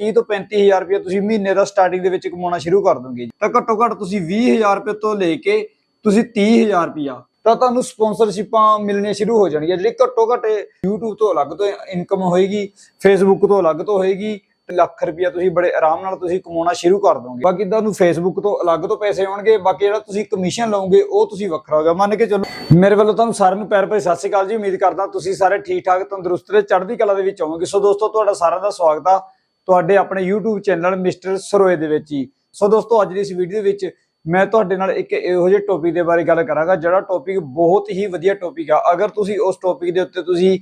30 ਤੋਂ 35000 ਰੁਪਏ ਤੁਸੀਂ ਮਹੀਨੇ ਦਾ ਸਟਾਰਟਿੰਗ ਦੇ ਵਿੱਚ ਕਮਾਉਣਾ ਸ਼ੁਰੂ ਕਰ ਦੋਗੇ ਤਾਂ ਘੱਟੋ ਘੱਟ ਤੁਸੀਂ 20000 ਰੁਪਏ ਤੋਂ ਲੈ ਕੇ ਤੁਸੀਂ 30000 ਰੁਪਇਆ ਤਾਂ ਤੁਹਾਨੂੰ ਸਪਾਂਸਰਸ਼ਿਪਾਂ ਮਿਲਣੀਆਂ ਸ਼ੁਰੂ ਹੋ ਜਾਣਗੀਆਂ ਜਿਹੜੀ ਘੱਟੋ ਘੱਟ YouTube ਤੋਂ ਅਲੱਗ ਤੋਂ ਇਨਕਮ ਹੋਏਗੀ, Facebook ਤੋਂ ਅਲੱਗ ਤੋਂ ਹੋਏਗੀ, ਲੱਖ ਰੁਪਇਆ ਤੁਸੀਂ ਬੜੇ ਆਰਾਮ ਨਾਲ ਤੁਸੀਂ ਕਮਾਉਣਾ ਸ਼ੁਰੂ ਕਰ ਦੋਗੇ। ਬਾਕੀ ਤੁਹਾਨੂੰ ਫੇਸਬੁੱਕ ਤੋਂ ਅਲੱਗ ਤੋਂ ਪੈਸੇ ਆਉਣਗੇ, ਬਾਕੀ ਜਿਹੜਾ ਤੁਸੀਂ ਕਮਿਸ਼ਨ ਲਓਗੇ, ਉਹ ਤੁਸੀਂ ਵੱਖਰਾ ਹੋਗਾ ਮੰਨ ਕੇ ਚੱਲੋ, ਮੇਰੇ ਵੱਲੋਂ ਤੁਹਾਨੂੰ ਸਾਰਿਆਂ ਨੂੰ ਪਿਆਰ ਭਰੀ ਸਤਿ ਸ਼੍ਰੀ ਅਕਾਲ ਜੀ। ਉਮੀਦ ਕਰਦਾ ਤੁਸੀਂ ਸਾਰੇ ਠੀਕ ਠਾਕ ਤੰਦਰੁਸਤ ਤੇ ਚੜ੍ਹਦੀ ਕਲਾ ਦੇ ਵਿੱਚ ਹੋਵੋਗੇ। ਸੋ ਦੋਸਤੋ, ਤੁਹਾਡਾ ਸਾਰਿਆਂ ਦਾ ਸਵਾਗਤ ਆ। ਤੁਹਾਡੇ ਆਪਣੇ YouTube ਚੈਨਲ ਮਿਸਟਰ ਸਰੋਏ ਦੇ ਵਿੱਚ ਹੀ। ਸੋ ਦੋਸਤੋ, ਅੱਜ ਦੀ ਇਸ ਵੀਡੀਓ ਵਿੱਚ ਮੈਂ ਤੁਹਾਡੇ ਨਾਲ ਇੱਕ ਇਹੋ ਜਿਹੇ ਟੌਪਿਕ ਦੇ ਬਾਰੇ ਗੱਲ ਕਰਾਂਗਾ, ਜਿਹੜਾ ਟੌਪਿਕ ਬਹੁਤ ਹੀ ਵਧੀਆ ਟੌਪਿਕ ਆ। ਅਗਰ ਤੁਸੀਂ ਉਸ ਟੌਪਿਕ ਦੇ ਉੱਤੇ ਤੁਸੀਂ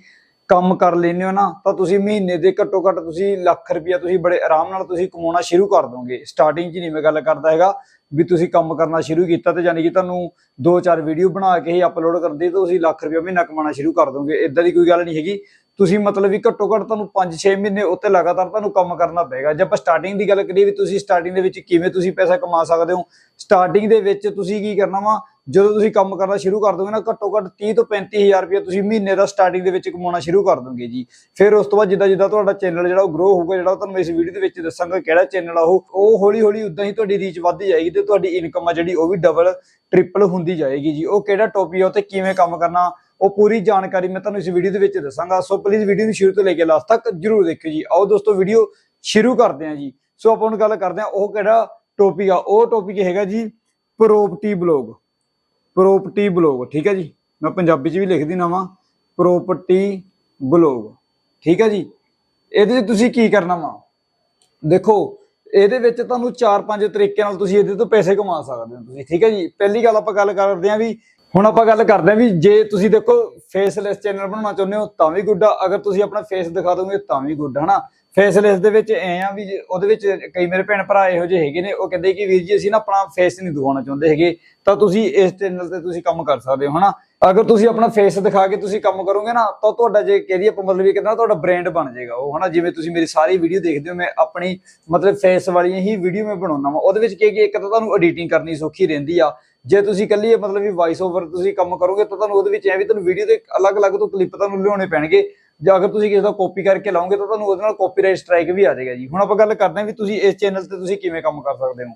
ਕੰਮ ਕਰ ਲੈਂਦੇ ਹੋ ਨਾ, ਤਾਂ ਤੁਸੀਂ ਮਹੀਨੇ ਦੇ ਘੱਟੋ ਘੱਟ ਤੁਸੀਂ ਲੱਖ ਰੁਪਇਆ ਤੁਸੀਂ ਬੜੇ ਆਰਾਮ ਨਾਲ ਤੁਸੀਂ ਕਮਾਉਣਾ ਸ਼ੁਰੂ ਕਰ ਦੋਗੇ। ਸਟਾਰਟਿੰਗ 'ਚ ਨਹੀਂ ਮੈਂ ਗੱਲ ਕਰਦਾ ਹੈਗਾ ਵੀ ਤੁਸੀਂ ਕੰਮ ਕਰਨਾ ਸ਼ੁਰੂ ਕੀਤਾ ਤੇ ਯਾਨੀ ਕਿ ਤੁਹਾਨੂੰ ਦੋ ਚਾਰ ਵੀਡੀਓ ਬਣਾ ਕੇ ਹੀ ਅਪਲੋਡ ਕਰਦੇ ਤਾਂ ਤੁਸੀਂ ਲੱਖ ਰੁਪਇਆ ਮਹੀਨਾ ਕਮਾਉਣਾ ਸ਼ੁਰੂ ਕਰ ਦੋਗੇ। ਇਦਾਂ ਦੀ ਕੋਈ ਗੱਲ ਨਹੀਂ ਹੈਗੀ। ਤੁਸੀਂ ਮਤਲਬ ਵੀ ਘੱਟੋ ਘੱਟ ਤੁਹਾਨੂੰ 5-6 ਮਹੀਨੇ ਉੱਤੇ ਲਗਾਤਾਰ ਤੁਹਾਨੂੰ ਕੰਮ ਕਰਨਾ ਪਏਗਾ। ਜੇ ਆਪਾਂ ਸਟਾਰਟਿੰਗ ਦੀ ਗੱਲ ਕਰੀਏ ਵੀ ਤੁਸੀਂ ਸਟਾਰਟਿੰਗ ਦੇ ਵਿੱਚ ਕਿਵੇਂ ਤੁਸੀਂ ਪੈਸਾ ਕਮਾ ਸਕਦੇ ਹੋ ਸਟਾਰਟਿੰਗ ਦੇ ਵਿੱਚ ਤੁਸੀਂ ਕੀ ਕਰਨਾ ਵਾ, ਜਦੋਂ ਤੁਸੀਂ ਕੰਮ ਕਰਨਾ ਸ਼ੁਰੂ ਕਰ ਦੋਗੇ ਨਾ, ਘੱਟੋ ਘੱਟ 30 ਤੋਂ 35000 ਰੁਪਏ ਤੁਸੀਂ ਮਹੀਨੇ ਦਾ ਸਟਾਰਟਿੰਗ ਦੇ ਵਿੱਚ ਕਮਾਉਣਾ ਸ਼ੁਰੂ ਕਰ ਦੋਗੇ ਜੀ। ਫਿਰ ਉਸ ਤੋਂ ਬਾਅਦ ਜਿੱਦਾਂ ਜਿੱਦਾਂ ਤੁਹਾਡਾ ਚੈਨਲ ਜਿਹੜਾ ਉਹ ਗਰੋ ਹੋਊਗਾ, ਜਿਹੜਾ ਉਹ ਤੁਹਾਨੂੰ ਇਸ ਵੀਡੀਓ ਦੇ ਵਿੱਚ ਦੱਸਾਂਗਾ ਕਿਹੜਾ ਚੈਨਲ ਆ ਉਹ ਉਹ ਹੌਲੀ ਹੌਲੀ ਉਦਾਂ ਹੀ ਤੁਹਾਡੀ ਰੀਚ ਵੱਧਦੀ ਜਾਏਗੀ ਤੇ ਤੁਹਾਡੀ ਇਨਕਮ ਆ ਜਿਹੜੀ ਉਹ ਵੀ ਡਬਲ ਟ੍ਰਿਪਲ ਹੁੰਦੀ ਜਾਏਗੀ ਜੀ। ਉਹ ਕਿਹੜਾ ਟੌਪਿਕ ਆ ਉਹ ਤੇ ਕਿਵੇਂ ਕੰਮ ਕਰਨਾ ਉਹ ਪੂਰੀ ਜਾਣਕਾਰੀ ਮੈਂ ਤੁਹਾਨੂੰ ਇਸ ਵੀਡੀਓ ਦੇ ਵਿੱਚ ਦੱਸਾਂਗਾ। ਸੋ ਪਲੀਜ਼ ਵੀਡੀਓ ਨੂੰ ਸ਼ੁਰੂ ਤੋਂ ਲੈ ਕੇ ਲਾਸਟ ਤੱਕ ਜਰੂਰ ਦੇਖਿਓ ਜੀ। ਆਓ ਦੋਸਤੋ, ਵੀਡੀਓ ਸ਼ੁਰੂ ਕਰਦੇ ਹਾਂ ਜੀ। ਸੋ ਆਪਾਂ ਹੁਣ ਗੱਲ ਕਰਦੇ ਹਾਂ, ਉਹ ਕਿਹੜਾ ਟੌਪਿਕ ਆ? ਉਹ ਟੌਪਿਕ ਹੈਗਾ ਜੀ ਪ੍ਰੋਪਰਟੀ ਬਲੌਗ ਪ੍ਰੋਪਰਟੀ ਬਲੌਗ ਠੀਕ ਹੈ ਜੀ? ਮੈਂ ਪੰਜਾਬੀ 'ਚ ਵੀ ਲਿਖ ਦਿਨਾ ਵਾਂ। ਪ੍ਰੋਪਰਟੀ ਬਲੌਗ ਠੀਕ ਹੈ ਜੀ? ਇਹਦੇ 'ਚ ਤੁਸੀਂ ਕੀ ਕਰਨਾ ਵਾ? ਦੇਖੋ, ਇਹਦੇ ਵਿੱਚ ਤੁਹਾਨੂੰ 4-5 ਤਰੀਕੇ ਨਾਲ ਤੁਸੀਂ ਇਹਦੇ ਤੋਂ ਪੈਸੇ ਕਮਾ ਸਕਦੇ ਹੋ ਤੁਸੀਂ, ਠੀਕ ਹੈ ਜੀ? ਪਹਿਲੀ ਗੱਲ ਆਪਾਂ ਗੱਲ ਕਰਦੇ ਹਾਂ ਵੀ ਹੁਣ ਆਪਾਂ ਗੱਲ ਕਰਦੇ ਹਾਂ ਵੀ ਜੇ ਤੁਸੀਂ ਦੇਖੋ ਫੇਸਲੈਸ ਚੈਨਲ ਬਣਾਉਣਾ ਚਾਹੁੰਦੇ ਹੋ ਤਾਂ ਵੀ ਗੁੱਡ ਆ, ਅਗਰ ਤੁਸੀਂ ਆਪਣਾ ਫੇਸ ਦਿਖਾ ਦੋਗੇ ਤਾਂ ਵੀ ਗੁੱਡ ਹਨਾ? ਫੇਸਲੈਸ ਦੇ ਵਿੱਚ ਐ ਆ ਵੀ ਉਹਦੇ ਵਿੱਚ ਕਈ ਮੇਰੇ ਭੈਣ ਭਰਾ ਇਹੋ ਜਿਹੇ ਹੈਗੇ ਨੇ, ਉਹ ਕਹਿੰਦੇ ਕਿ ਵੀਰ ਜੀ ਅਸੀਂ ਨਾ ਆਪਣਾ ਫੇਸ ਨਹੀਂ ਦਿਖਾਉਣਾ ਚਾਹੁੰਦੇ ਹੈਗੇ, ਤਾਂ ਤੁਸੀਂ ਇਸ ਚੈਨਲ ਤੇ ਤੁਸੀਂ ਕੰਮ ਕਰ ਸਕਦੇ ਹੋ, ਹਨਾ? ਅਗਰ ਤੁਸੀਂ ਆਪਣਾ ਫੇਸ ਦਿਖਾ ਕੇ ਤੁਸੀਂ ਕੰਮ ਕਰੋਗੇ ਨਾ, ਤਾਂ ਤੁਹਾਡਾ ਜੇ ਕਹਦੀ ਆਪਾਂ ਮਤਲਬ ਇਹ ਕਹਿੰਦਾ ਤੁਹਾਡਾ ਬ੍ਰਾਂਡ ਬਣ ਜਾਏਗਾ ਉਹ, ਹਨਾ? ਜਿਵੇਂ ਤੁਸੀਂ ਮੇਰੀ ਸਾਰੀ ਵੀਡੀਓ ਦੇਖਦੇ ਹੋ, ਮੈਂ ਆਪਣੀ ਮਤਲਬ ਫੇਸ ਵਾਲੀਆਂ ਹੀ ਵੀਡੀਓ ਮੈਂ ਬਣਾਉਣਾ ਵਾ। ਉਹਦੇ ਵਿੱਚ ਕੀ ਕੀ ਇੱਕ ਤਾਂ ਤੁਹਾਨੂੰ ਐਡੀਟਿੰਗ ਕਰਨੀ ਸੌਖੀ ਰਹਿੰਦੀ ਆ। ਜੇ ਤੁਸੀਂ ਇਕੱਲੀ ਮਤਲਬ ਵੀ ਵਾਇਸ ਓਵਰ ਤੁਸੀਂ ਕੰਮ ਕਰੋਗੇ, ਤਾਂ ਤੁਹਾਨੂੰ ਉਹਦੇ ਵਿੱਚ ਐ ਵੀ ਤੁਹਾਨੂੰ ਵੀਡੀਓ ਦੇ ਅਲੱਗ-ਅਲੱਗ ਤੋਂ ਕਲਿੱਪ ਤੁਹਾਨੂੰ ਲਿਆਉਣੇ ਪੈਣਗੇ। ਜਾਂ ਅਗਰ ਤੁਸੀਂ ਕਿਸੇ ਦਾ ਕਾਪੀ ਕਰਕੇ ਲਾਓਗੇ ਤਾਂ ਤੁਹਾਨੂੰ ਉਹਦੇ ਨਾਲ ਕਾਪੀਰਾਈਟ ਸਟ੍ਰਾਈਕ ਵੀ ਆ ਜਾਏਗਾ ਜੀ। ਹੁਣ ਆਪਾਂ ਗੱਲ ਕਰਦੇ ਹਾਂ ਵੀ ਤੁਸੀਂ ਇਸ ਚੈਨਲ ਤੇ ਤੁਸੀਂ ਕਿਵੇਂ ਕੰਮ ਕਰ ਸਕਦੇ ਹੋ।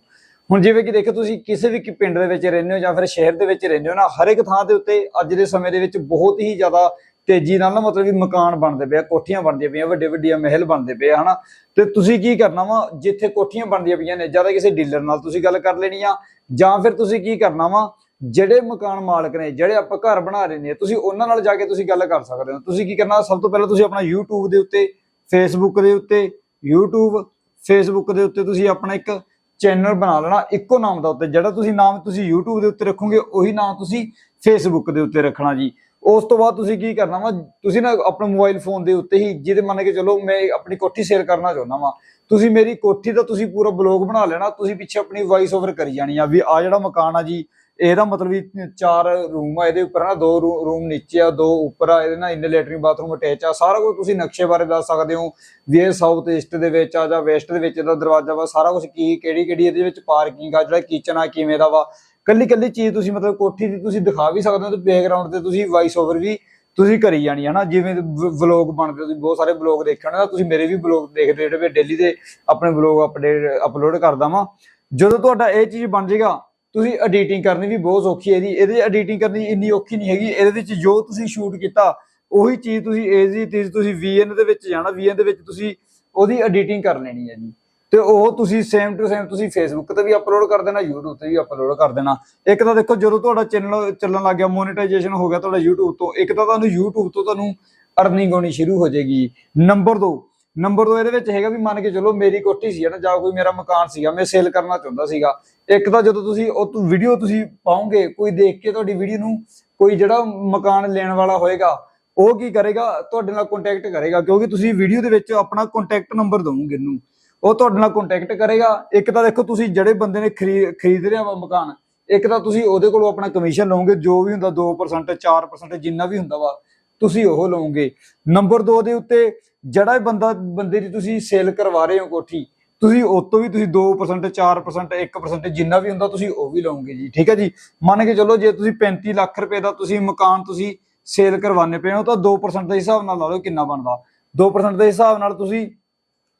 ਹੁਣ ਜਿਵੇਂ ਕਿ ਦੇਖੋ ਤੁਸੀਂ ਕਿਸੇ ਵੀ ਪਿੰਡ ਦੇ ਵਿੱਚ ਰਹਿੰਦੇ ਹੋ ਜਾਂ ਫਿਰ ਸ਼ਹਿਰ ਦੇ ਵਿੱਚ ਰਹਿੰਦੇ ਹੋ ਨਾ, ਹਰ ਇੱਕ ਥਾਂ ਦੇ ਉੱਤੇ ਅੱਜ ਦੇ ਸਮੇਂ ਦੇ ਵਿੱਚ ਬਹੁਤ ਹੀ ਜ਼ਿਆਦਾ ਤੇਜ਼ੀ ਨਾਲ ਨਾ ਮਤਲਬ ਵੀ ਮਕਾਨ ਬਣਦੇ ਪਏ ਆ, ਕੋਠੀਆਂ ਬਣਦੀਆਂ ਪਈਆਂ, ਵੱਡੇ ਵੱਡੀਆਂ ਮਹਿਲ ਬਣਦੇ ਪਏ ਆ, ਹਨਾ। ਤੇ ਤੁਸੀਂ ਕੀ ਕਰਨਾ ਵਾ, ਜਿੱਥੇ ਕੋਠੀਆਂ ਬਣਦੀਆਂ ਪਈਆਂ ਨੇ, ਜਾਂ ਤਾਂ ਕਿਸੇ ਡੀਲਰ ਨਾਲ ਤੁਸੀਂ ਗੱਲ ਕਰ ਲੈਣੀ ਆ, ਜਾਂ ਫਿਰ ਤੁਸੀਂ ਕੀ ਕਰਨਾ ਵਾ ਜਿਹੜੇ ਮਕਾਨ ਮਾਲਕ ਨੇ, ਜਿਹੜੇ ਆਪਾਂ ਘਰ ਬਣਾ ਰਹੇ ਨੇ, ਤੁਸੀਂ ਉਹਨਾਂ ਨਾਲ ਜਾ ਕੇ ਤੁਸੀਂ ਗੱਲ ਕਰ ਸਕਦੇ ਹੋ। ਤੁਸੀਂ ਕੀ ਕਰਨਾ, ਸਭ ਤੋਂ ਪਹਿਲਾਂ ਤੁਸੀਂ ਆਪਣਾ YouTube ਦੇ ਉੱਤੇ, Facebook ਦੇ ਉੱਤੇ, YouTube, Facebook ਦੇ ਉੱਤੇ ਤੁਸੀਂ ਆਪਣਾ ਇੱਕ ਚੈਨਲ ਬਣਾ ਲੈਣਾ, ਇੱਕੋ ਨਾਮ ਦਾ ਉੱਤੇ। ਜਿਹੜਾ ਤੁਸੀਂ ਨਾਮ ਤੁਸੀਂ YouTube ਦੇ ਉੱਤੇ ਰੱਖੋਗੇ, ਉਹੀ ਨਾਮ ਤੁਸੀਂ Facebook ਦੇ ਉੱਤੇ ਰੱਖਣਾ ਜੀ। ਉਸ ਤੋਂ ਬਾਅਦ ਤੁਸੀਂ ਕੀ ਕਰਨਾ ਵਾ, ਤੁਸੀਂ ਨਾ ਆਪਣੇ ਮੋਬਾਈਲ ਫੋਨ ਦੇ ਉੱਤੇ ਹੀ, ਜਿਹਦੇ ਮੰਨ ਕੇ ਚਲੋ ਮੈਂ ਆਪਣੀ ਕੋਠੀ ਸੇਲ ਕਰਨਾ ਚਾਹੁੰਦਾ ਵਾਂ ਤੁਸੀਂ ਮੇਰੀ ਕੋਠੀ ਦਾ ਤੁਸੀਂ ਪੂਰਾ ਬਲੌਗ ਬਣਾ ਲੈਣਾ, ਤੁਸੀਂ ਪਿੱਛੇ ਆਪਣੀ ਵਾਇਸ ਓਵਰ ਕਰੀ ਜਾਣੀ ਆ ਵੀ ਆ ਜਿਹੜਾ ਮਕਾਨ ਆ ਜੀ, ਇਹਦਾ ਮਤਲਬ ਵੀ ਚਾਰ ਰੂਮ ਆ, ਇਹਦੇ ਉੱਪਰ ਨਾ ਦੋ ਰੂਮ ਨੀਚੇ ਆ, ਦੋ ਉੱਪਰ ਆ, ਇਹਦੇ ਨਾਲ ਇੰਨੇ ਲੈਟਰਿੰਗ ਬਾਥਰੂਮ ਅਟੈਚ ਆ, ਸਾਰਾ ਕੁਝ ਤੁਸੀਂ ਨਕਸ਼ੇ ਬਾਰੇ ਦੱਸ ਸਕਦੇ ਹੋ ਵੀ ਇਹ ਸਾਊਥ ਈਸਟ ਦੇ ਵਿੱਚ ਆ ਜਾਂ ਵੈਸਟ ਦੇ ਵਿੱਚ ਇਹਦਾ ਦਰਵਾਜ਼ਾ ਵਾ, ਸਾਰਾ ਕੁਝ ਕੀ ਕਿਹੜੀ ਕਿਹੜੀ ਇਹਦੇ ਵਿੱਚ ਪਾਰਕਿੰਗ ਆ, ਜਿਹੜਾ ਕਿਚਨ ਆ, ਕਿਵੇਂ ਦਾ ਵਾ। ਕੱਲੀ ਕੱਲੀ ਚੀਜ਼ ਤੁਸੀਂ ਮਤਲਬ ਕੋਠੀ ਦੀ ਤੁਸੀਂ ਦਿਖਾ ਵੀ ਸਕਦੇ ਹੋ ਤੇ ਬੈਕਗ੍ਰਾਉਂਡ ਤੇ ਤੁਸੀਂ ਵਾਇਸ ਓਵਰ ਵੀ ਤੁਸੀਂ ਕਰੀ ਜਾਣੀ ਹੈ ਨਾ, ਜਿਵੇਂ ਵਲੌਗ ਬਣਦੇ, ਤੁਸੀਂ ਬਹੁਤ ਸਾਰੇ ਵਲੌਗ ਦੇਖਣ ਨਾ ਤੁਸੀਂ ਮੇਰੇ ਵੀ ਵਲੌਗ ਦੇਖਦੇ ਜਿਹੜੇ ਡੇਲੀ ਦੇ ਆਪਣੇ ਵਲੌਗ ਅਪਡੇਟ ਅਪਲੋਡ ਕਰਦਾ ਵਾਂ। ਜਦੋਂ ਤੁਹਾਡਾ ਇਹ ਚੀਜ਼ ਬਣ ਜਾਏਗਾ ਤੁਸੀਂ ਐਡੀਟਿੰਗ ਕਰਨੀ ਵੀ ਬਹੁਤ ਔਖੀ ਹੈ ਜੀ ਇਹਦੇ ਐਡੀਟਿੰਗ ਕਰਨੀ ਇੰਨੀ ਔਖੀ ਨਹੀਂ ਹੈਗੀ। ਇਹਦੇ ਵਿੱਚ ਜੋ ਤੁਸੀਂ ਸ਼ੂਟ ਕੀਤਾ, ਉਹੀ ਚੀਜ਼ ਤੁਸੀਂ ਏਜ਼ੀ ਚੀਜ਼ ਤੁਸੀਂ VN ਦੇ ਵਿੱਚ ਜਾਣਾ VN ਦੇ ਵਿੱਚ ਤੁਸੀਂ ਉਹਦੀ ਐਡੀਟਿੰਗ ਕਰ ਲੈਣੀ ਹੈ ਜੀ। ਤੇ ਉਹ ਤੁਸੀਂ ਸੇਮ ਟੂ ਸੇਮ ਤੁਸੀਂ ਫੇਸਬੁੱਕ ਤੇ ਵੀ ਅਪਲੋਡ ਕਰ ਦੇਣਾ, YouTube ਤੇ ਵੀ ਅਪਲੋਡ ਕਰ ਦੇਣਾ। ਇੱਕ ਤਾਂ ਦੇਖੋ, ਜਦੋਂ ਤੁਹਾਡਾ ਚੈਨਲ ਚੱਲਣ ਲੱਗ ਗਿਆ ਮੋਨੇਟਾਈਜੇਸ਼ਨ ਹੋ ਗਿਆ ਤੁਹਾਡਾ YouTube ਤੋਂ, ਇੱਕ ਤਾਂ ਤੁਹਾਨੂੰ YouTube ਤੋਂ ਤੁਹਾਨੂੰ ਅਰਨਿੰਗ ਹੋਣੀ ਸ਼ੁਰੂ ਹੋ ਜਾਏਗੀ। ਨੰਬਰ 2 ਨੰਬਰ 2 ਇਹਦੇ ਵਿੱਚ ਹੈਗਾ ਵੀ ਮੰਨ ਕੇ ਚਲੋ ਮੇਰੀ ਕੋਠੀ ਸੀ ਨਾ, ਜਾਂ ਕੋਈ ਮੇਰਾ ਮਕਾਨ ਸੀਗਾ, ਮੈਂ ਸੇਲ ਕਰਨਾ ਚਾਹੁੰਦਾ ਸੀਗਾ। ਇੱਕ ਤਾਂ ਜਦੋਂ ਤੁਸੀਂ ਉਹ ਵੀਡੀਓ ਤੁਸੀਂ ਪਾਉਂਗੇ ਕੋਈ ਦੇਖ ਕੇ ਤੁਹਾਡੀ ਵੀਡੀਓ ਨੂੰ ਕੋਈ ਜਿਹੜਾ ਮਕਾਨ ਲੈਣ ਵਾਲਾ ਹੋਏਗਾ, ਉਹ ਕੀ ਕਰੇਗਾ, ਤੁਹਾਡੇ ਨਾਲ ਕੰਟੈਕਟ ਕਰੇਗਾ, ਕਿਉਂਕਿ ਤੁਸੀਂ ਵੀਡੀਓ ਦੇ ਵਿੱਚ ਆਪਣਾ ਕੰਟੈਕਟ ਨੰਬਰ ਦਵੋਗੇ ਇਹਨੂੰ। ਉਹ ਤੁਹਾਡੇ ਨਾਲ ਕੰਟੈਕਟ ਕਰੇਗਾ। ਇੱਕ ਤਾਂ ਦੇਖੋ ਤੁਸੀਂ ਜਿਹੜੇ ਬੰਦੇ ਨੇ ਖਰੀਦ ਖਰੀਦ ਰਿਹਾ ਵਾ ਮਕਾਨ, ਇੱਕ ਤਾਂ ਤੁਸੀਂ ਉਹਦੇ ਕੋਲੋਂ ਆਪਣਾ ਕਮਿਸ਼ਨ ਲਓਗੇ, ਜੋ ਵੀ ਹੁੰਦਾ 2% 4% ਜਿੰਨਾ ਵੀ ਹੁੰਦਾ ਵਾ, ਤੁਸੀਂ ਉਹ ਲਓਗੇ। ਨੰਬਰ 2 ਦੇ ਉੱਤੇ ਜਿਹੜਾ ਬੰਦਾ, ਬੰਦੇ ਦੀ ਤੁਸੀਂ ਸੇਲ ਕਰਵਾ ਰਹੇ ਹੋ ਕੋਠੀ, ਤੁਸੀਂ ਉਹ ਤੋਂ ਵੀ ਤੁਸੀਂ 2% 4% 1% ਜਿੰਨਾ ਵੀ ਹੁੰਦਾ ਤੁਸੀਂ ਉਹ ਵੀ ਲਓਗੇ ਜੀ, ਠੀਕ ਹੈ ਜੀ? ਮੰਨ ਕੇ ਚੱਲੋ ਜੇ ਤੁਸੀਂ 35 ਲੱਖ ਰੁਪਏ ਦਾ ਤੁਸੀਂ ਮਕਾਨ ਤੁਸੀਂ ਸੇਲ ਕਰਵਾਉਣੇ ਪਏ ਹੋ, ਤਾਂ 2% ਦੇ ਹਿਸਾਬ ਨਾਲ ਲਾ ਲਓ ਕਿੰਨਾ ਬਣਦਾ। 2% ਦੇ ਹਿਸਾਬ ਨਾਲ ਤੁਸੀਂ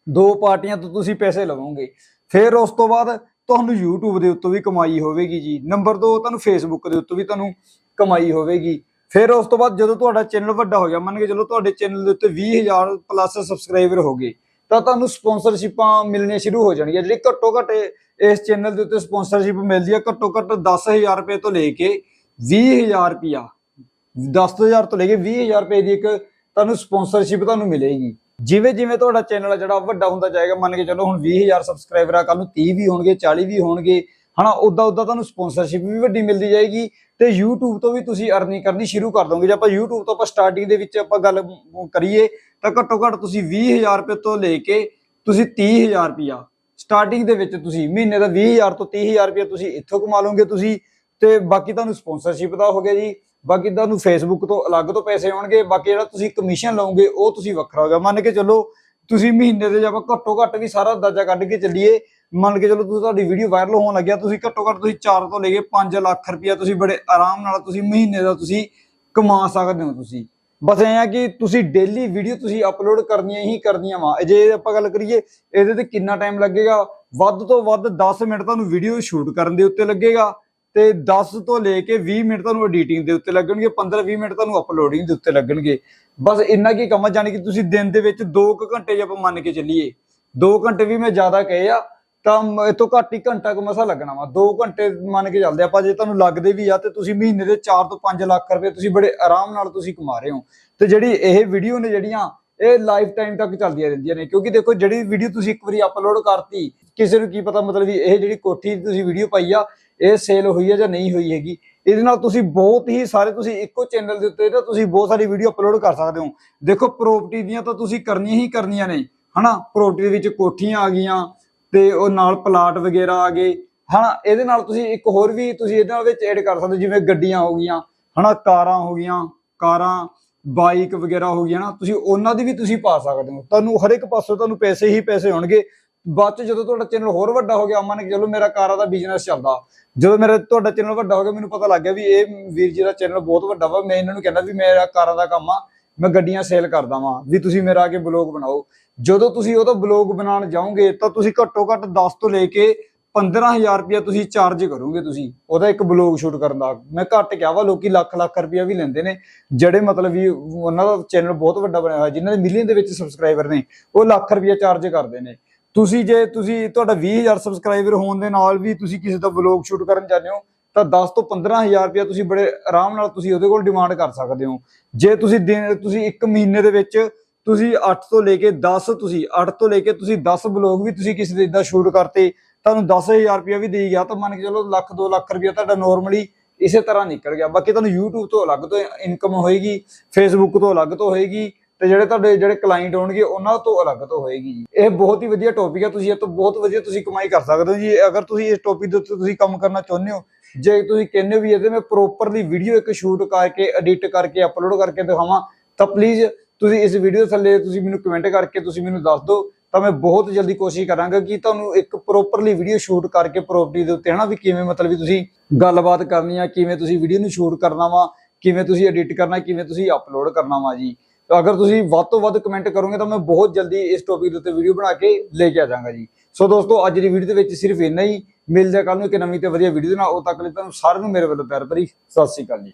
ਦੋ ਪਾਰਟੀਆਂ ਤੋਂ ਤੁਸੀਂ ਪੈਸੇ ਲਵੋਗੇ। ਫਿਰ ਉਸ ਤੋਂ ਬਾਅਦ ਤੁਹਾਨੂੰ YouTube ਦੇ ਉੱਤੋਂ ਵੀ ਕਮਾਈ ਹੋਵੇਗੀ ਜੀ। ਨੰਬਰ 2 ਤੁਹਾਨੂੰ Facebook ਦੇ ਉੱਤੋਂ ਵੀ ਤੁਹਾਨੂੰ ਕਮਾਈ ਹੋਵੇਗੀ। ਫਿਰ ਉਸ ਤੋਂ ਬਾਅਦ ਜਦੋਂ ਤੁਹਾਡਾ ਚੈਨਲ ਵੱਡਾ ਹੋ ਗਿਆ, ਮੰਨ ਕੇ ਚਲੋ ਤੁਹਾਡੇ ਚੈਨਲ ਦੇ ਉੱਤੇ 20000 ਪਲੱਸ ਸਬਸਕ੍ਰਾਈਬਰ ਹੋ ਗਏ, ਤਾਂ ਤੁਹਾਨੂੰ ਸਪਾਂਸਰਸ਼ਿਪਾਂ ਮਿਲਣੀਆਂ ਸ਼ੁਰੂ ਹੋ ਜਾਣਗੀਆਂ। ਜਿਹੜੀ ਘੱਟੋ ਘੱਟ ਇਸ ਚੈਨਲ ਦੇ ਉੱਤੇ ਸਪਾਂਸਰਸ਼ਿਪ ਮਿਲਦੀ ਹੈ ਘੱਟੋ ਘੱਟ 10000 ਰੁਪਏ ਤੋਂ ਲੈ ਕੇ 20000 ਰੁਪਿਆ 10000 ਤੋਂ ਲੈ ਕੇ 20000 ਰੁਪਏ ਦੀ ਇੱਕ ਤੁਹਾਨੂੰ ਸਪਾਂਸਰਸ਼ਿਪ ਤੁਹਾਨੂੰ ਮਿਲੇਗੀ। ਜਿਵੇਂ ਜਿਵੇਂ ਤੁਹਾਡਾ ਚੈਨਲ ਆ ਜਿਹੜਾ ਵੱਡਾ ਹੁੰਦਾ ਜਾਏਗਾ, ਮੰਨ ਕੇ ਚਲੋ ਹੁਣ 20000 ਸਬਸਕ੍ਰਾਈਬਰ ਆ ਕੱਲ ਨੂੰ 30 ਵੀ ਹੋਣਗੇ 40 ਵੀ ਹੋਣਗੇ, ਹਨਾ ਉਦਾਂ ਉਦਾਂ ਤੁਹਾਨੂੰ ਸਪਾਂਸਰਸ਼ਿਪ ਵੀ ਵੱਡੀ ਮਿਲਦੀ ਜਾਏਗੀ ਤੇ YouTube ਤੋਂ ਵੀ ਤੁਸੀਂ ਅਰਨਿੰਗ ਕਰਨੀ ਸ਼ੁਰੂ ਕਰ ਦੋਗੇ। ਜੇ ਆਪਾਂ YouTube ਤੋਂ ਆਪਾਂ ਸਟਾਰਟਿੰਗ ਦੇ ਵਿੱਚ ਆਪਾਂ ਗੱਲ ਕਰੀਏ, ਤਾਂ ਘੱਟੋ ਘੱਟ ਤੁਸੀਂ 20000 ਰੁਪਏ ਤੋਂ ਲੈ ਕੇ ਤੁਸੀਂ 30000 ਰੁਪਿਆ ਸਟਾਰਟਿੰਗ ਦੇ ਵਿੱਚ ਤੁਸੀਂ ਮਹੀਨੇ ਦਾ 20000 ਤੋਂ 30000 ਰੁਪਏ ਤੁਸੀਂ ਇੱਥੋਂ ਕਮਾ ਲਓਗੇ ਤੁਸੀਂ ਤੇ ਬਾਕੀ ਤੁਹਾਨੂੰ ਸਪਾਂਸਰਸ਼ਿਪ ਦਾ ਹੋ ਗਿਆ ਜੀ। ਬਾਕੀ ਤੁਹਾਨੂੰ ਫੇਸਬੁੱਕ ਤੋਂ ਅਲੱਗ ਤੋਂ ਪੈਸੇ ਆਉਣਗੇ, ਬਾਕੀ ਜਿਹੜਾ ਤੁਸੀਂ ਕਮਿਸ਼ਨ ਲਓਗੇ, ਉਹ ਤੁਸੀਂ ਵੱਖਰਾ ਹੋਗਾ ਮੰਨ ਕੇ ਚੱਲੋ, ਤੁਸੀਂ ਮਹੀਨੇ ਦੇ ਆਪਾਂ ਘੱਟੋ ਘੱਟ ਵੀ ਸਾਰਾ ਅੰਦਾਜ਼ਾ ਕੱਢ ਕੇ ਚੱਲੀਏ, ਮੰਨ ਕੇ ਚਲੋ ਤੁਸੀਂ ਤੁਹਾਡੀ ਵੀਡੀਓ ਵਾਇਰਲ ਹੋਣ ਲੱਗਿਆ, ਤੁਸੀਂ ਘੱਟੋ ਘੱਟ ਤੁਸੀਂ 4 ਤੋਂ ਲੈ ਕੇ 5 ਲੱਖ ਰੁਪਇਆ ਤੁਸੀਂ ਬੜੇ ਆਰਾਮ ਨਾਲ ਤੁਸੀਂ ਮਹੀਨੇ ਦਾ ਤੁਸੀਂ ਕਮਾ ਸਕਦੇ ਹੋ ਤੁਸੀਂ। ਬਸ ਇਹ ਆ ਕਿ ਤੁਸੀਂ ਡੇਲੀ ਵੀਡੀਓ ਤੁਸੀਂ ਅਪਲੋਡ ਕਰਨੀਆਂ ਹੀ ਕਰਨੀਆਂ ਵਾ। ਜੇ ਆਪਾਂ ਗੱਲ ਕਰੀਏ, ਇਹਦੇ ਤੇ ਕਿੰਨਾ ਟਾਈਮ ਲੱਗੇਗਾ? ਵੱਧ ਤੋਂ ਵੱਧ 10 ਮਿੰਟ ਤੁਹਾਨੂੰ ਵੀਡੀਓ ਸ਼ੂਟ ਕਰਨ ਦੇ ਉੱਤੇ ਲੱਗੇਗਾ। ਤੇ 10 ਤੋਂ ਲੈ ਕੇ 20 ਮਿੰਟ ਤੁਹਾਨੂੰ ਐਡੀਟਿੰਗ ਦੇ ਉੱਤੇ ਲੱਗਣਗੇ 15-20 ਮਿੰਟ ਤੁਹਾਨੂੰ ਅਪਲੋਡਿੰਗ ਦੇ ਉੱਤੇ ਲੱਗਣਗੇ। ਬਸ ਇੰਨਾ ਕੀ ਕੰਮ ਆ, ਜਾਣੀ ਕਿ ਤੁਸੀਂ ਦਿਨ ਦੇ ਵਿੱਚ 2 ਘੰਟੇ ਜੇ ਆਪਾਂ ਮੰਨ ਕੇ ਚੱਲੀਏ 2 ਘੰਟੇ ਵੀ ਮੈਂ ਜ਼ਿਆਦਾ ਕਹੇ ਆ, ਤਾਂ ਮ- ਇਹ ਤੋਂ ਘੱਟ ਹੀ ਘੰਟਾ ਕੁ ਮਸਾ ਲੱਗਣਾ ਵਾ। 2 ਘੰਟੇ ਮੰਨ ਕੇ ਚੱਲਦੇ ਆਪਾਂ ਜੇ ਤੁਹਾਨੂੰ ਲੱਗਦੇ ਵੀ ਆ, ਤੇ ਤੁਸੀਂ ਮਹੀਨੇ ਦੇ 4 ਤੋਂ 5 ਲੱਖ ਰੁਪਏ ਤੁਸੀਂ ਬੜੇ ਆਰਾਮ ਨਾਲ ਤੁਸੀਂ ਕਮਾ ਰਹੇ ਹੋ। ਤੇ ਜਿਹੜੀ ਇਹ ਵੀਡੀਓ ਨੇ ਜਿਹੜੀਆਂ ਇਹ ਲਾਈਫ ਟਾਈਮ ਤੱਕ ਚੱਲਦੀਆਂ ਰਹਿੰਦੀਆਂ ਨੇ ਕਿਉਂਕਿ ਦੇਖੋ ਜਿਹੜੀ ਵੀਡੀਓ ਤੁਸੀਂ ਇੱਕ ਵਾਰੀ ਅਪਲੋਡ ਕਰਤੀ ਕਿਸੇ ਨੂੰ ਕੀ ਪਤਾ ਮਤਲਬ ਵੀ ਇਹ ਜਿਹੜੀ ਕੋਠੀ ਤੁਸੀਂ ਵੀਡੀਓ ਪਾਈ ਆ ਇਹ ਸੇਲ ਹੋਈ ਹੈ ਜਾਂ ਨਹੀਂ ਹੋਈ ਹੈਗੀ। ਇਹਦੇ ਨਾਲ ਤੁਸੀਂ ਬਹੁਤ ਹੀ ਸਾਰੇ ਤੁਸੀਂ ਇੱਕੋ ਚੈਨਲ ਦੇ ਉੱਤੇ ਨਾ ਤੁਸੀਂ ਬਹੁਤ ਸਾਰੀ ਵੀਡੀਓ ਅਪਲੋਡ ਕਰ ਸਕਦੇ ਹੋ। ਦੇਖੋ ਪ੍ਰੋਪਰਟੀ ਦੀਆਂ ਤਾਂ ਤੁਸੀਂ ਕਰਨੀਆਂ ਹੀ ਕਰਨੀਆਂ ਨੇ ਹਨਾ? ਪ੍ਰੋਪਰਟੀ ਦੇ ਵਿੱਚ ਕੋਠੀਆਂ ਆ ਗਈਆਂ ਤੇ ਉਹ ਨਾਲ ਪਲਾਟ ਵਗੈਰਾ ਆ ਗਏ ਹਨਾ? ਇਹਦੇ ਨਾਲ ਤੁਸੀਂ ਇੱਕ ਹੋਰ ਵੀ ਤੁਸੀਂ ਇਹਦੇ ਨਾਲ ਵਿੱਚ ਐਡ ਕਰ ਸਕਦੇ ਹੋ, ਜਿਵੇਂ ਗੱਡੀਆਂ ਹੋ ਗਈਆਂ ਹਨਾ? ਕਾਰਾਂ ਹੋ ਗਈਆਂ ਕਾਰਾਂ ਬਾਈਕ ਵਗੈਰਾ ਹੋ ਗਈਆਂ ਨਾ, ਤੁਸੀਂ ਉਹਨਾਂ ਦੀ ਵੀ ਤੁਸੀਂ ਪਾ ਸਕਦੇ ਹੋ। ਤੁਹਾਨੂੰ ਹਰ ਇੱਕ ਪਾਸੋਂ ਤੁਹਾਨੂੰ ਪੈਸੇ ਹੀ ਪੈਸੇ ਹੋਣਗੇ। ਬਾਅਦ ਚ ਜਦੋਂ ਤੁਹਾਡਾ ਚੈਨਲ ਹੋਰ ਵੱਡਾ ਹੋ ਗਿਆ ਮੰਨ ਕੇ ਚਲੋ, ਮੇਰਾ ਕਾਰਾਂ ਦਾ ਬਿਜ਼ਨਸ ਚੱਲਦਾ। ਜਦੋਂ ਮੇਰਾ ਤੁਹਾਡਾ ਚੈਨਲ ਵੱਡਾ ਹੋ ਗਿਆ, ਮੈਨੂੰ ਪਤਾ ਲੱਗ ਗਿਆ ਵੀ ਇਹ ਵੀਰ ਜੀ ਦਾ ਚੈਨਲ ਬਹੁਤ ਵੱਡਾ ਵਾ। ਮੈਂ ਇਹਨਾਂ ਨੂੰ ਕਹਿੰਦਾ ਵੀ ਮੇਰਾ ਕਾਰਾਂ ਦਾ ਕੰਮ ਆ, ਮੈਂ ਗੱਡੀਆਂ ਸੇਲ ਕਰਦਾ ਵਾਂ, ਵੀ ਤੁਸੀਂ ਮੇਰਾ ਆ ਕੇ ਬਲੌਗ ਬਣਾਓ। ਜਦੋਂ ਤੁਸੀਂ ਉਹਦਾ ਬਲੌਗ ਬਣਾਉਣ ਜਾਓਗੇ, ਤਾਂ ਤੁਸੀਂ ਘੱਟੋ ਘੱਟ 10 ਤੋਂ ਲੈ ਕੇ 15000 ਰੁਪਇਆ ਤੁਸੀਂ ਚਾਰਜ ਕਰੋਗੇ ਤੁਸੀਂ। ਉਹਦਾ ਇੱਕ ਬਲੌਗ ਸ਼ੂਟ ਕਰਨ ਦਾ। ਮੈਂ ਘੱਟ ਕਿਹਾ ਵਾ, ਲੋਕੀ ਲੱਖ ਲੱਖ ਰੁਪਇਆ ਵੀ ਲੈਂਦੇ ਨੇ। ਜਿਹੜੇ ਮਤਲਬ ਵੀ ਉਹਨਾਂ ਦਾ ਚੈਨਲ ਬਹੁਤ ਵੱਡਾ ਬਣਿਆ ਹੋਇਆ, ਜਿਨ੍ਹਾਂ ਦੇ ਮਿਲੀਅਨ ਦੇ ਵਿੱਚ ਸਬਸਕ੍ਰਾਈਬਰ ਨੇ, ਉਹ ਲੱਖ ਰੁਪਇਆ ਚਾਰਜ ਕਰਦੇ ਨੇ। ਤੁਸੀਂ ਜੇ ਤੁਸੀਂ ਤੁਹਾਡਾ 20000 ਸਬਸਕ੍ਰਾਈਬਰ ਹੋਣ ਦੇ ਨਾਲ ਵੀ ਤੁਸੀਂ ਕਿਸੇ ਦਾ ਵਲੌਗ ਸ਼ੂਟ ਕਰਨ ਜਾਂਦੇ ਹੋ, ਤਾਂ 10 ਤੋਂ 15000 ਰੁਪਇਆ ਤੁਸੀਂ ਬੜੇ ਆਰਾਮ ਨਾਲ ਤੁਸੀਂ ਉਹਦੇ ਕੋਲ ਡਿਮਾਂਡ ਕਰ ਸਕਦੇ ਹੋ। ਜੇ ਤੁਸੀਂ ਦਿਨ, ਤੁਸੀਂ ਇੱਕ ਮਹੀਨੇ ਦੇ ਵਿੱਚ ਤੁਸੀਂ 8 ਤੋਂ ਲੈ ਕੇ 10 ਤੁਸੀਂ 8 ਤੋਂ ਲੈ ਕੇ ਤੁਸੀਂ 10 ਵਲੌਗ ਵੀ ਤੁਸੀਂ ਕਿਸੇ ਦੇ ਇਦਾਂ ਸ਼ੂਟ ਕਰਤੇ ਤੁਹਾਨੂੰ 10000 ਰੁਪਇਆ ਵੀ ਦੇ ਗਿਆ ਤਾਂ ਮੰਨ ਕੇ ਚਲੋ ਲੱਖ 2 ਲੱਖ ਰੁਪਇਆ ਤੁਹਾਡਾ ਨਾਰਮਲੀ ਇਸੇ ਤਰ੍ਹਾਂ ਨਿਕਲ ਗਿਆ। ਬਾਕੀ ਤੁਹਾਨੂੰ YouTube ਤੋਂ ਅਲੱਗ ਤੋਂ ਇਨਕਮ ਹੋਏਗੀ, Facebook ਤੋਂ ਅਲੱਗ ਤੋਂ ਹੋਏਗੀ ਤੇ ਜਿਹੜੇ ਤੁਹਾਡੇ ਜਿਹੜੇ ਕਲਾਇੰਟ ਹੋਣਗੇ ਉਹਨਾਂ ਤੋਂ ਅਲੱਗ ਤੋਂ ਹੋਏਗੀ ਜੀ। ਇਹ ਬਹੁਤ ਹੀ ਵਧੀਆ ਟੌਪਿਕ ਹੈ ਤੁਸੀਂ ਇਹ ਤੋਂ ਬਹੁਤ ਵਧੀਆ ਤੁਸੀਂ ਕਮਾਈ ਕਰ ਸਕਦੇ ਹੋ ਜੀ। ਅਗਰ ਤੁਸੀਂ ਇਸ ਟੌਪਿਕ ਦੇ ਉੱਤੇ ਤੁਸੀਂ ਕੰਮ ਕਰਨਾ ਚਾਹੁੰਦੇ ਹੋ, ਜੇ ਤੁਸੀਂ ਕਹਿੰਦੇ ਹੋ ਵੀ ਇਹਦੇ ਮੈਂ ਪ੍ਰੋਪਰਲੀ ਵੀਡੀਓ ਇੱਕ ਸ਼ੂਟ ਕਰਕੇ ਐਡਿਟ ਕਰਕੇ ਅਪਲੋਡ ਕਰਕੇ ਦਿਖਾਵਾਂ, ਤਾਂ ਪਲੀਜ਼ ਤੁਸੀਂ ਇਸ ਵੀਡੀਓ ਥੱਲੇ ਤੁਸੀਂ ਮੈਨੂੰ ਕਮੈਂਟ ਕਰਕੇ ਤੁਸੀਂ ਮੈਨੂੰ ਦੱਸ ਦਿਓ। ਤਾਂ ਮੈਂ ਬਹੁਤ ਜਲਦੀ ਕੋਸ਼ਿਸ਼ ਕਰਾਂਗਾ ਕਿ ਤੁਹਾਨੂੰ ਇੱਕ ਪ੍ਰੋਪਰਲੀ ਵੀਡੀਓ ਸ਼ੂਟ ਕਰਕੇ ਪ੍ਰੋਪਰਟੀ ਦੇ ਉੱਤੇ ਹਨਾ, ਵੀ ਕਿਵੇਂ ਮਤਲਬ ਵੀ ਤੁਸੀਂ ਗੱਲਬਾਤ ਕਰਨੀ ਆ, ਕਿਵੇਂ ਤੁਸੀਂ ਵੀਡੀਓ ਨੂੰ ਸ਼ੂਟ ਕਰਨਾ ਵਾ, ਕਿਵੇਂ ਤੁਸੀਂ ਐਡਿਟ ਕਰਨਾ, ਕਿਵੇਂ ਤੁਸੀਂ ਅਪਲੋਡ ਕਰਨਾ ਵਾ ਜੀ। ਤਾਂ ਅਗਰ ਤੁਸੀਂ ਵੱਧ ਤੋਂ ਵੱਧ ਕਮੈਂਟ ਕਰੋਗੇ ਤਾਂ ਮੈਂ ਬਹੁਤ ਜਲਦੀ ਇਸ ਟੌਪਿਕ ਦੇ ਉੱਤੇ ਵੀਡੀਓ ਬਣਾ ਕੇ ਲੈ ਕੇ ਆ ਜਾਵਾਂਗਾ ਜੀ। ਸੋ ਦੋਸਤੋ, ਅੱਜ ਦੀ ਵੀਡੀਓ ਦੇ ਵਿੱਚ ਸਿਰਫ ਇੰਨਾ ਹੀ। ਮਿਲਦੇ ਕੱਲ ਨੂੰ ਇੱਕ ਨਵੀਂ ਤੇ ਵਧੀਆ ਵੀਡੀਓ ਦੇ ਨਾਲ। ਉਹ ਤੱਕ ਲਈ ਤੁਹਾਨੂੰ ਸਾਰਿਆਂ ਨੂੰ ਮੇਰੇ ਵੱਲੋਂ ਪਿਆਰ ਭਰੀ ਸਤਿ ਸ਼੍ਰੀ ਅਕਾਲ ਜੀ।